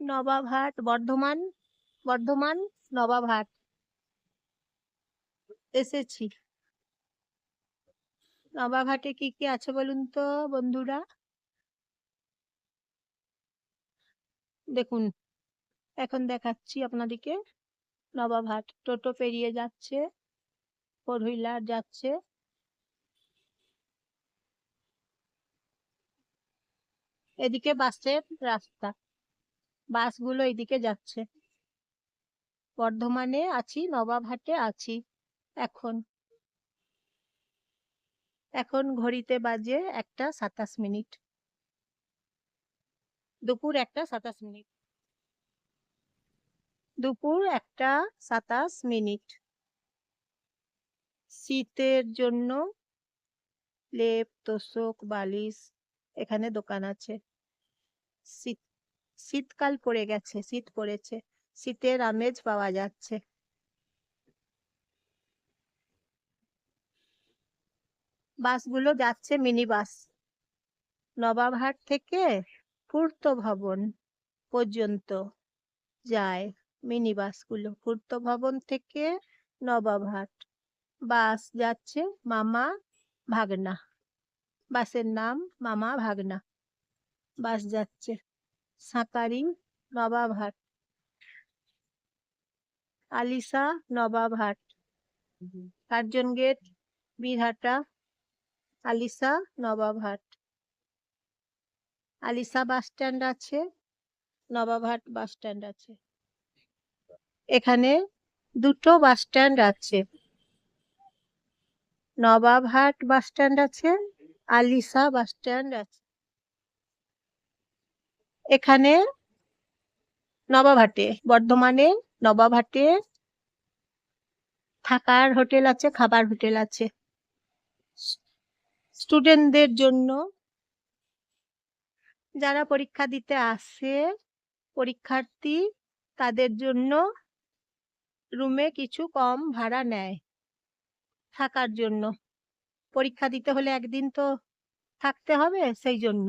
নবাবহাট, বর্ধমান বর্ধমান, নবাবহাট। এসেছি। নবাবহাটে কি কি আছে বলুন তো বন্ধুরা? দেখুন, এখন দেখাচ্ছি আপনাদেরকে। নবাবহাট, টোটো পেরিয়ে যাচ্ছে, ফোর হুইলার যাচ্ছে। এদিকে বাসের রাস্তা। বাসগুলো এদিকে যাচ্ছে। বর্ধমানে আছি, নবাবহাটে আছি, এখন। এখন ঘড়িতে বাজে একটা সাতাশ মিনিট। দুপুর একটা সাতাশ মিনিট। দুপুর একটা সাতাশ মিনিট। শীতের জন্য লেপ, তোষক, বালিশ এখানে দোকান আছে। শীত শীতকাল পড়ে গেছে, শীত পড়েছে, শীতের আমেজ পাওয়া যাচ্ছে। বাসগুলো যাচ্ছে মিনি বাস নবাবহাট থেকে পূর্ত ভবন পর্যন্ত যায় মিনি বাসগুলো পূর্ত ভবন থেকে নবাবহাট। বাস যাচ্ছে মামা ভাগনা। বাসের নাম মামা ভাগনা। বাস যাচ্ছে। Sankari Nawabhat. Alisha Nawabhat. Curzon gate Birhata Alisha Nawabhat. Alisha bus stand আছে, নবাবহাট বাস স্ট্যান্ড আছে। এখানে দুটো বাস স্ট্যান্ড আছে। নবাবহাট বাস স্ট্যান্ড আছে আলিশা বাস স্ট্যান্ড আছে। এখানে নবাবহাটে, বর্ধমানে নবাবহাটে থাকার হোটেল আছে, খাবার হোটেল আছে। স্টুডেন্টদের জন্য যারা পরীক্ষা দিতে আসে, পরীক্ষার্থী তাদের জন্য রুমে কিছু কম ভাড়া নেয় থাকার জন্য। পরীক্ষা দিতে হলে একদিন তো থাকতে হবে সেই জন্য।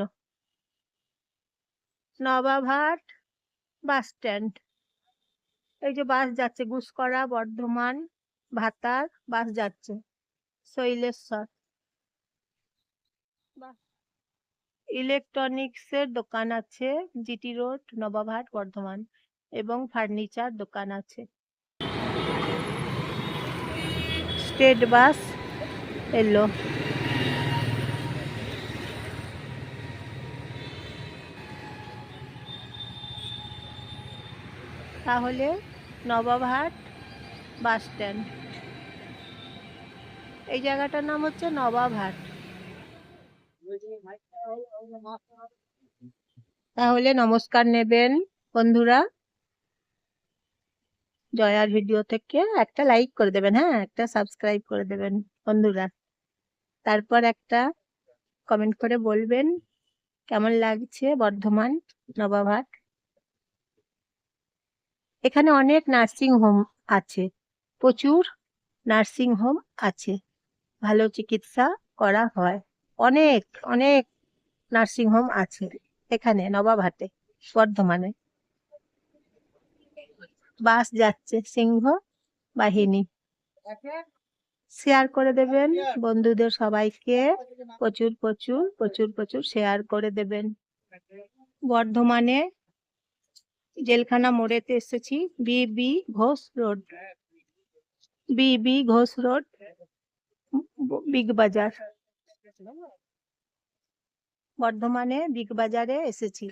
Nawabhat bus stand. এই যে বাস যাচ্ছে গুসকরা বর্ধমান, ভাতার বাস যাচ্ছে, শৈলেশ্বর। ইলেকট্রনিক্সের দোকান আছে, জিটি রোড, নবাবহাট, বর্ধমান, এবং ফার্নিচার দোকান আছে। স্টেট বাস এলো। তাহলে নবাবহাট বাস স্ট্যান্ড। এই জায়গাটার নাম হচ্ছে নবাবহাট। তাহলে নমস্কার নেবেন বন্ধুরা। জয়ার ভিডিও থেকে একটা লাইক করে দেবেন হ্যাঁ একটা সাবস্ক্রাইব করে দেবেন বন্ধুরা। তারপর একটা কমেন্ট করে বলবেন, কেমন লাগছে বর্ধমান নবাবহাট? এখানে অনেক নার্সিং হোম আছে। প্রচুর নার্সিং হোম আছে। ভালো চিকিৎসা করা হয়। অনেক অনেক নার্সিং হোম আছে এখানে, নবাবহাটে, বর্ধমানে। বাস যাচ্ছে, সিংহ বাহিনী। শেয়ার করে দেবেন বন্ধুদের সবাইকে। প্রচুর প্রচুর প্রচুর প্রচুর শেয়ার করে দেবেন। বর্ধমানে জেলখানা মোড়েতে এসেছি। বিবি ঘোষ রোড। বিবি ঘোষ রোড, বিগ বাজার। বর্ধমানে বিগ বাজারে এসেছি।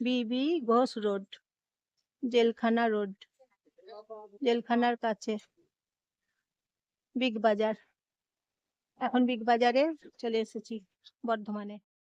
বিবি ঘোষ রোড, জেলখানা রোড, জেলখানার কাছে। বিগ বাজার। এখন বিগ বাজারে চলে এসেছি বর্ধমানে।